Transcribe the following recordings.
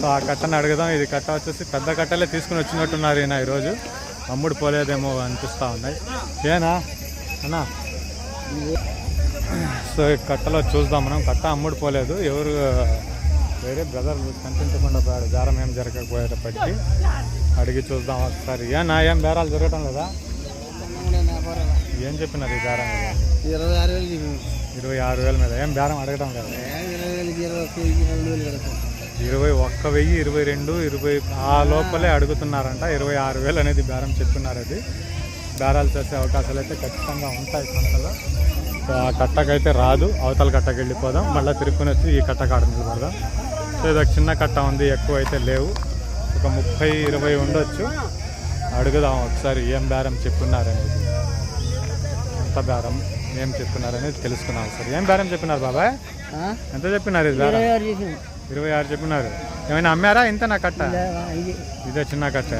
So ఆ కట్టను అడుగుదాం. ఇది కట్ట వచ్చేసి పెద్ద కట్టలే తీసుకుని వచ్చినట్టున్నారు ఈయన ఈరోజు. అమ్ముడు పోలేదేమో అనిపిస్తూ ఉన్నాయి. ఏనా? అన్నా? సో ఈ కట్టలో చూద్దాం మనం. కట్ట అమ్ముడు పోలేదు. ఎవరు వేరే బ్రదర్ కనిపించకుండా పోయాడు. బేరం ఏం జరగకపోయేటప్పటికి. అడిగి చూద్దాం ఒకసారి. ఏనా? ఏం బేరాలు జరగటం లేదా? ఏం చెప్పినారు ఈ బేరం ఇరవై ఆరు వేలు ఇరవై ఆరు వేల మీద. ఏం బేరం అడగటం లేదా? ఇరవై ఒక్క వెయ్యి ఇరవై రెండు ఇరవై ఆ లోపలే అడుగుతున్నారంట. ఇరవై ఆరు వేలు అనేది బేరం చెప్తున్నారు అది. బేరాలు చేసే అవకాశాలు అయితే ఖచ్చితంగా ఉంటాయి సంతలో సో ఆ కట్టకైతే రాదు. అవతల కట్టకి వెళ్ళిపోదాం. మళ్ళీ తిరుక్కుని వచ్చి ఈ కట్ట కాడ నిలబడదాం. సో ఇది ఒక చిన్న కట్ట ఉంది. ఎక్కువ అయితే లేవు. ఒక ముప్పై ఇరవై ఉండొచ్చు. అడుగుదాం ఒకసారి ఏం బేరం చెప్పున్నారనేది ఎంత బేరం ఏం చెప్తున్నారనేది తెలుసుకున్నాం ఒకసారి. ఏం బేరం చెప్పినారు బాబాయ్? ఎంత చెప్పినారు ఇది బేరం? ఇరవై ఆరు చెప్పినారు. ఏమైనా అమ్మారా? ఇంత నా కట్ట? ఇది చిన్న కట్ట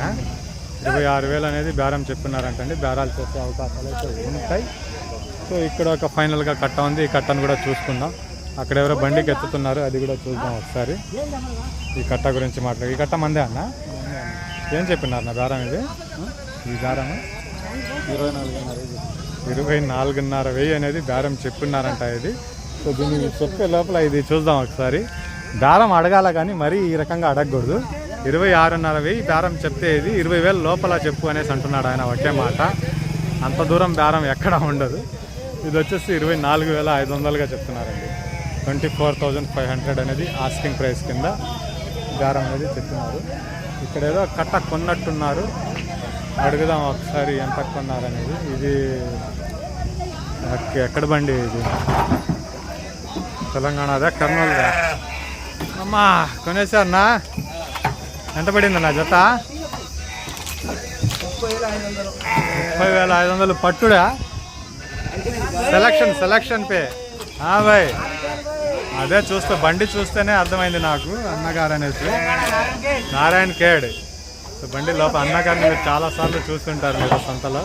ఇరవై ఆరు వేలు అనేది బేరం చెప్తున్నారంటండి బేరాలు చేసే అవకాశాలు అయితే ఉంటాయి. సో ఇక్కడ ఒక ఫైనల్గా కట్ట ఉంది. ఈ కట్టను కూడా చూసుకుందాం. అక్కడ ఎవరో బండికి ఎత్తుతున్నారు అది కూడా చూద్దాం ఒకసారి. ఈ కట్ట గురించి మాట్లాడు. ఈ కట్ట మందే అన్న? ఏం చెప్పినారు నా బేరం ఇది? ఈ బేరం ఇరవై నాలుగున్నర ఇరవై నాలుగున్నర వెయ్యి అనేది బేరం చెప్పినారంట ఇది. సో దీన్ని చెప్పే లోపల ఇది చూద్దాం ఒకసారి. దారం అడగాల కానీ మరీ ఈ రకంగా అడగకూడదు. ఇరవై ఆరున్నర వెయ్యి బేరం చెప్తే ఇది ఇరవై వేల లోపల చెప్పు అనేసి అంటున్నాడు ఆయన ఒకే మాట. అంత దూరం బేరం ఎక్కడ ఉండదు. ఇది వచ్చేసి ఇరవై నాలుగు వేల ఐదు వందలుగా చెప్తున్నారండి. Twenty four thousand five hundred అనేది ఆస్కింగ్ ప్రైస్ కింద బేరం అనేది చెప్తున్నారు. ఇక్కడ ఏదో కట్ట కొన్నట్టున్నారు. అడుగుదాం ఒకసారి ఎంత కొన్నారనేది. ఇది ఎక్కడ బండి ఇది? తెలంగాణదా కర్నూలుదా. అమ్మా కొనేసారనా ఎంత పడిందన్నా జత? ముప్పై వేల ఐదు వందలు. పట్టుడా? సెలక్షన్ సెలక్షన్ పే ఆ బాయ్. అదే చూస్తే బండి చూస్తేనే అర్థమైంది నాకు అన్నగారు అనేసి. నారాయణ కేడ్. సో బండి లోపల అన్నగారిని మీరు చాలా సార్లు చూస్తుంటారు మీరు సంతలో.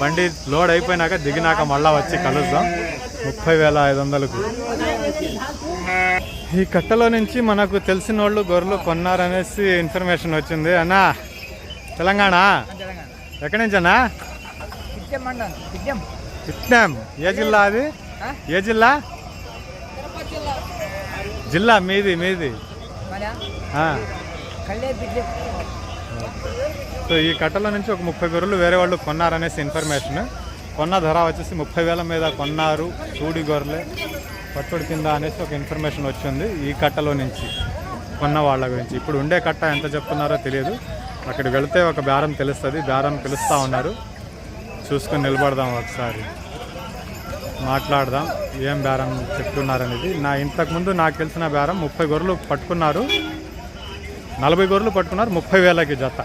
బండి లోడ్ అయిపోయినాక దిగినాక మళ్ళా వచ్చి కలుద్దాం. ముప్పై వేల ఐదు వందలకు. ఈ కట్టలో నుంచి మనకు తెలిసిన వాళ్ళు గొర్రెలు కొన్నారనేసి ఇన్ఫర్మేషన్ వచ్చింది. అన్నా తెలంగాణ? ఎక్కడి నుంచి అన్నా? పిచ్చం ఏ జిల్లా అది? ఏ జిల్లా? జిల్లా మీది మీది. సో ఈ కట్టలో నుంచి ఒక ముప్పై గొర్రెలు వేరే వాళ్ళు కొన్నారనేసి ఇన్ఫర్మేషన్ కొన్న ధర వచ్చేసి ముప్పై వేల మీద కొన్నారు చూడి గొర్రెలు. పట్టుడు కింద అనేసి ఒక ఇన్ఫర్మేషన్ వచ్చింది ఈ కట్టలో నుంచి కొన్న వాళ్ళ గురించి. ఇప్పుడు ఉండే కట్ట ఎంత చెప్తున్నారో తెలియదు. అక్కడ వెళితే ఒక బేరం తెలుస్తుంది. బేరం పిలుస్తూ ఉన్నారు. చూసుకొని నిలబడదాం ఒకసారి. మాట్లాడదాం. ఏం బేరం చెప్తున్నారనేది. నా ఇంతకుముందు నాకు తెలిసిన బేరం ముప్పై గొర్రెలు పట్టుకున్నారు. నలభై గొర్రెలు పట్టుకున్నారు. ముప్పై వేలకి జత.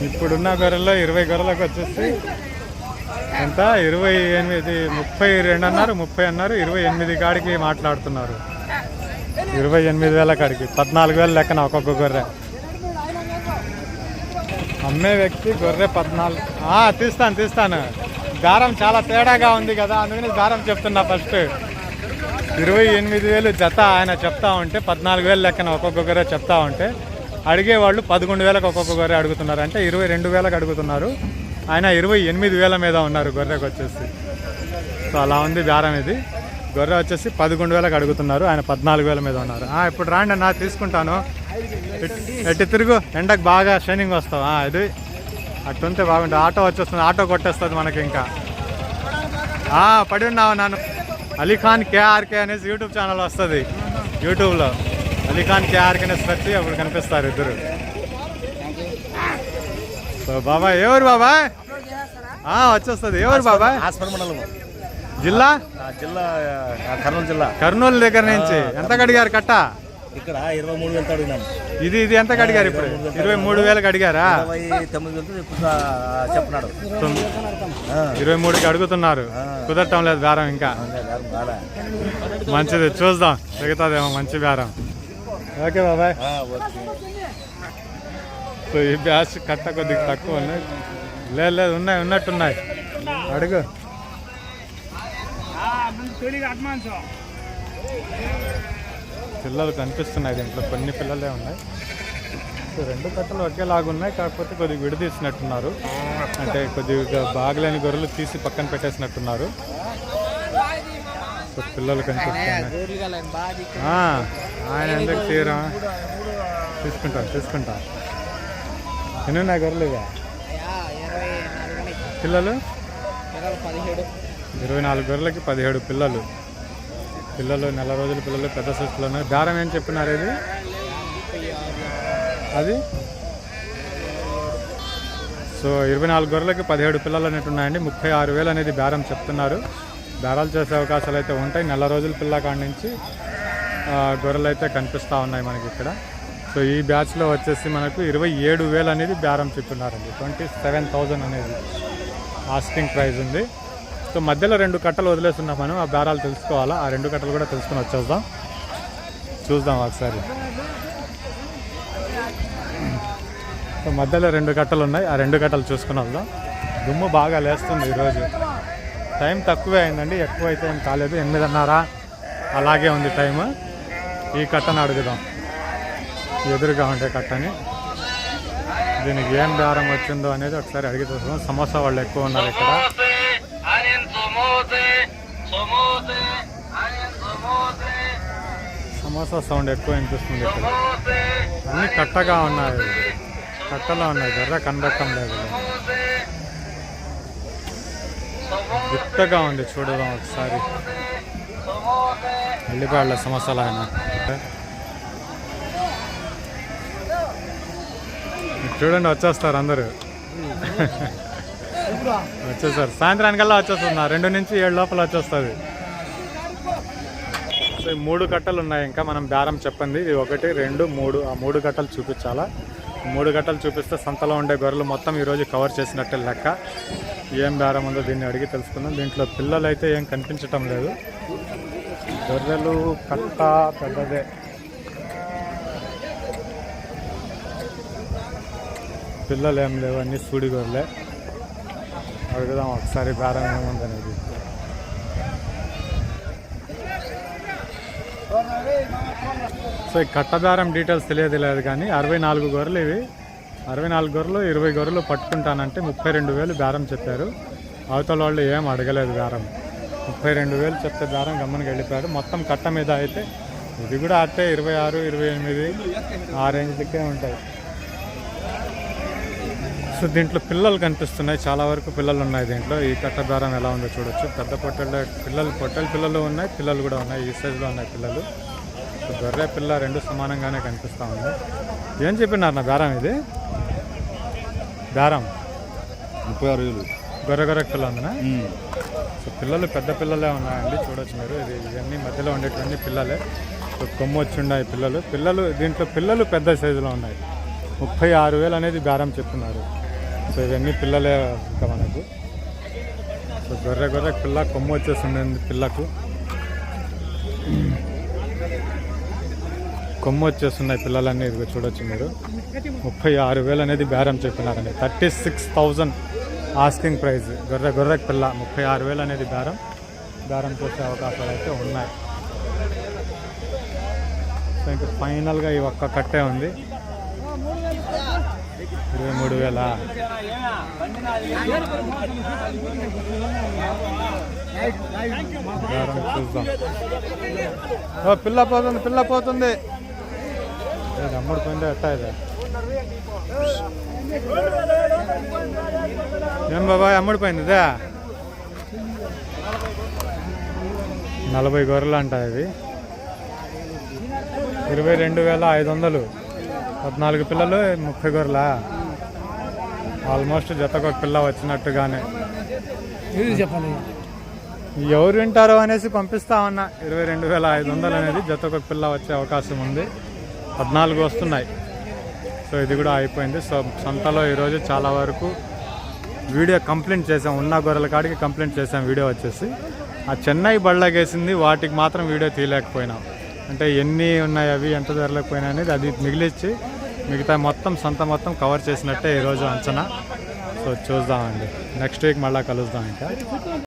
ఇప్పుడున్న గొర్రెల్లో ఇరవై గొర్రెలకు వచ్చేసి ఎంత? ఇరవై ఎనిమిది ముప్పై రెండు అన్నారు ముప్పై అన్నారు ఇరవై ఎనిమిది కాడికి మాట్లాడుతున్నారు. ఇరవై ఎనిమిది వేల కాడికి పద్నాలుగు వేల లెక్కన ఒక్కొక్క గొర్రె. అమ్మే వ్యక్తి గొర్రె పద్నాలుగు తీస్తాను తీస్తాను. దారం చాలా తేడాగా ఉంది కదా అందుకని దారం చెప్తున్నా ఫస్ట్. ఇరవై ఎనిమిది వేలు జత ఆయన చెప్తా ఉంటే పద్నాలుగు వేలు లెక్కన ఒక్కొక్క గొర్రె చెప్తా ఉంటే అడిగేవాళ్ళు పదకొండు వేలకు ఒక్కొక్క గొర్రె అడుగుతున్నారు. అంటే ఇరవై రెండు వేలకు అడుగుతున్నారు. ఆయన ఇరవై ఎనిమిది వేల మీద ఉన్నారు గొర్రెకు వచ్చేసి. సో అలా ఉంది బేరం ఇది. గొర్రె వచ్చేసి పదకొండు వేలకు అడుగుతున్నారు ఆయన పద్నాలుగు వేల మీద ఉన్నారు. ఇప్పుడు రాండి అన్న తీసుకుంటాను. ఎట్టి తిరుగు ఎండకు బాగా షైనింగ్ వస్తావు? ఇది. అట్టుంటే బాగుంటుంది. ఆటో వచ్చేస్తుంది ఆటో కొట్టేస్తుంది మనకి ఇంకా. పడి ఉన్నావు నన్ను? అలీఖాన్ కేఆర్కే అనేసి యూట్యూబ్ ఛానల్ వస్తుంది. యూట్యూబ్లో. అలీఖాన్ కేఆర్కే అనేసి వచ్చి అప్పుడు కనిపిస్తారు ఇద్దరు. సో బాబాయ్ ఎవరు బాబాయ్? వచ్చేస్తుంది. ఎవరు బాబాయ్? జిల్లా? జిల్లా కర్నూలు జిల్లా. కర్నూలు దగ్గర నుంచి. ఎంత కడిగారు కట్ట? ఇక్కడ ఇరవై మూడు వేలతో అడిగినాం. ఇది ఇది ఎంత కడిగారు ఇప్పుడు? ఇరవై మూడు వేలకు అడిగారా? ఇరవై తొమ్మిది ఆ, ఇరవై మూడుకి అడుగుతున్నారు కుదరటం లేదు బేరం ఇంకా? మంచిది చూద్దాం. మిగతాదేమో మంచి బేరం ఓకే బాబాయ్. సో ఈ బ్యాచ్ కట్ట కొద్దిగా తక్కువ ఉన్నాయి. లేదు లేదు ఉన్నాయి ఉన్నట్టున్నాయి. అడుగు. పిల్లలు కనిపిస్తున్నాయి దీంట్లో. కొన్ని పిల్లలే ఉన్నాయి. సో రెండు కట్టలు ఒకేలాగా ఉన్నాయి కాకపోతే కొద్దిగా విడదీసినట్టున్నారు. అంటే కొద్దిగా బాగలేని గొర్రెలు తీసి పక్కన పెట్టేసినట్టున్నారు. సో పిల్లలు కనిపిస్తున్నాయి. ఆయన ఎందుకు తీరా? తీసుకుంటాం తీసుకుంటాం. ఎన్ని ఉన్నాయి. గొర్రెలు ఇక పిల్లలు ఇరవై నాలుగు గొర్రెలకి పదిహేడు పిల్లలు. పిల్లలు నెల రోజుల పిల్లలు పెద్ద ఉన్నాయి దారం ఏం చెప్పినారు ఇది? అది? సో ఇరవై నాలుగు గొర్రెలకి పదిహేడు పిల్లలు అనేవి ఉన్నాయండి. ముప్పై ఆరు వేలు అనేది బేరం చెప్తున్నారు. బేరాలు చేసే అవకాశాలు అయితే ఉంటాయి. నెల రోజుల పిల్ల కాడి నుంచి గొర్రెలు అయితే కనిపిస్తూ ఉన్నాయి మనకి ఇక్కడ. సో ఈ బ్యాచ్లో వచ్చేసి మనకు ఇరవై ఏడు వేలు అనేది బేరం చెప్తున్నారండి. ట్వంటీ సెవెన్ థౌజండ్ అనేది ఆస్టింగ్ ప్రైజ్ ఉంది. సో మధ్యలో రెండు కట్టలు వదిలేస్తున్నాం మనం. ఆ బేరాలు తెలుసుకోవాలా? ఆ రెండు కట్టలు కూడా తెలుసుకుని వచ్చేద్దాం. చూద్దాం ఒకసారి. సో మధ్యలో రెండు కట్టలు ఉన్నాయి. ఆ రెండు కట్టలు చూసుకుని వద్దాం దుమ్ము బాగా లేస్తుంది ఈరోజు. టైం తక్కువే అయిందండి. ఎక్కువ అయితే ఏం కాలేదు. ఎనిమిదిన్నర అలాగే ఉంది టైం ఈ కట్టను అడుగుదాం. ఎదురుగా ఉంటాయి కట్టని. దీనికి ఏం బేరం వచ్చిందో అనేది ఒకసారి అడిగి చూద్దాం. సమోసా వాళ్ళు ఎక్కువ ఉన్నారు ఇక్కడ. సమోసా సౌండ్ ఎక్కువ వినిపిస్తుంది ఇక్కడ. అన్ని కట్టగా ఉన్నాయి. కట్టలో ఉన్నాయి. గర్ర కనబడటం లేదు. గిట్టగా ఉంది. చూడదాం ఒకసారి. వెళ్ళిపోయాళ్ళ సమోసాలు ఆయన చూడండి వచ్చేస్తారు అందరూ. వచ్చేస్తారు సాయంత్రానికల్లా వచ్చేస్తుంది. రెండు నుంచి ఏడు లోపల వచ్చేస్తుంది. సో మూడు కట్టలు ఉన్నాయి. ఇంకా మనం బేరం చెప్పింది ఇది ఒకటి రెండు మూడు. ఆ మూడు కట్టలు చూపించాలా? మూడు గట్టలు చూపిస్తే సంతలో ఉండే గొర్రెలు మొత్తం ఈరోజు కవర్ చేసినట్టే లెక్క. ఏం బేరం ఉందో దీన్ని అడిగి తెలుసుకుందాం. దీంట్లో పిల్లలు అయితే ఏం కనిపించటం లేదు. గొర్రెలు కట్ట పెద్దదే. పిల్లలు ఏం లేవు అన్నీ సూడిగోర్లే. అడుగుదాం ఒకసారి బేరం ఏముందనేది సో ఈ కట్టదారం డీటెయిల్స్ తెలియదు లేదు కానీ అరవై నాలుగు గొర్రెలు ఇవి. అరవై నాలుగు గొర్రెలు ఇరవై గొర్రెలు పట్టుకుంటానంటే ముప్పై రెండు వేలు బేరం చెప్పారు. అవతల వాళ్ళు ఏం అడగలేదు బేరం. ముప్పై రెండు వేలు చెప్తే బేరం గమ్మనికి వెళ్ళిపోయారు మొత్తం కట్ట మీద అయితే ఇది కూడా అట్టే ఇరవై ఆరు ఇరవై ఎనిమిది ఆ రేంజ్లకే ఉంటాయి. సో దీంట్లో పిల్లలు కనిపిస్తున్నాయి. చాలా వరకు పిల్లలు ఉన్నాయి దీంట్లో. ఈ కట్ట దారం ఎలా ఉందో చూడొచ్చు. పెద్ద పొట్టెళ్ళ పిల్లలు పొట్టెల పిల్లలు ఉన్నాయి పిల్లలు కూడా ఉన్నాయి. ఈ సైజులో ఉన్నాయి పిల్లలు. సో గొర్రె పిల్ల రెండు సమానంగానే కనిపిస్తూ ఉంది. ఏం చెప్పినారు నా బేరం ఇది? బేరం. ముప్పై ఆరు వేలు. గొర్రె గొర్రె పిల్ల ఉందనా? సో పిల్లలు పెద్ద పిల్లలే ఉన్నాయండి. చూడొచ్చు మీరు. ఇది ఇవన్నీ మధ్యలో ఉండేటువంటి పిల్లలే. సో కొమ్ము వచ్చి ఉన్నాయి పిల్లలు. పిల్లలు దీంట్లో పిల్లలు పెద్ద సైజులో ఉన్నాయి. ముప్పై ఆరు వేలు అనేది బేరం చెప్తున్నారు సో ఇవన్నీ పిల్లలే ఇంకా మనకు. సో గొర్రె గొర్రె పిల్ల కొమ్ము వచ్చేసింది పిల్లకు. కొమ్ము వచ్చేస్తున్నాయి పిల్లలన్నీ ఇదిగో చూడొచ్చు మీరు. ముప్పై ఆరు వేలు అనేది బేరం చెప్పినారండి. Thirty six thousand asking price. గొర్రె గొర్రె పిల్ల ముప్పై ఆరు వేలు అనేది బేరం. బేరం చేసే అవకాశాలు అయితే ఉన్నాయి. సో ఇంకా ఫైనల్గా ఈ ఒక్క కట్టే ఉంది. ఇరవై మూడు వేల? చూద్దాం. ఓ పిల్ల పోతుంది పిల్ల పోతుంది. అమ్ముడు పోయిందే ఎట్టా ఇది ఏం బాబాయ్ అమ్ముడిపోయింది ఇదే నలభై గొర్రెలు అంట ఇవి. ఇరవై రెండు వేల ఐదు వందలు. పద్నాలుగు పిల్లలు ముప్పై గొర్రెలా? ఆల్మోస్ట్ జతకు ఒక పిల్ల వచ్చినట్టుగానే. ఎవరు వింటారో అనేసి పంపిస్తా ఉన్నా. ఇరవై రెండు వేల ఐదు వందలు అనేది జత ఒక పిల్ల వచ్చే అవకాశం ఉంది. పద్నాలుగు వస్తున్నాయి. సో ఇది కూడా అయిపోయింది. సో సంతలో ఈరోజు చాలా వరకు వీడియో కంప్లైంట్ చేసాం ఉన్న గొర్రెల కాడికి కంప్లైంట్ చేసాం వీడియో వచ్చేసి. ఆ చెన్నై బళ్ళగేసింది వాటికి మాత్రం వీడియో తీయలేకపోయినాం. అంటే ఎన్ని ఉన్నాయి అవి ఎంత ధరలేకపోయినాయి అనేది అది మిగిలిచ్చి మిగతా మొత్తం సంత మొత్తం కవర్ చేసినట్టే ఈరోజు అంచనా. సో చూద్దామండి. నెక్స్ట్ వీక్ మళ్ళీ కలుద్దాం ఇంకా.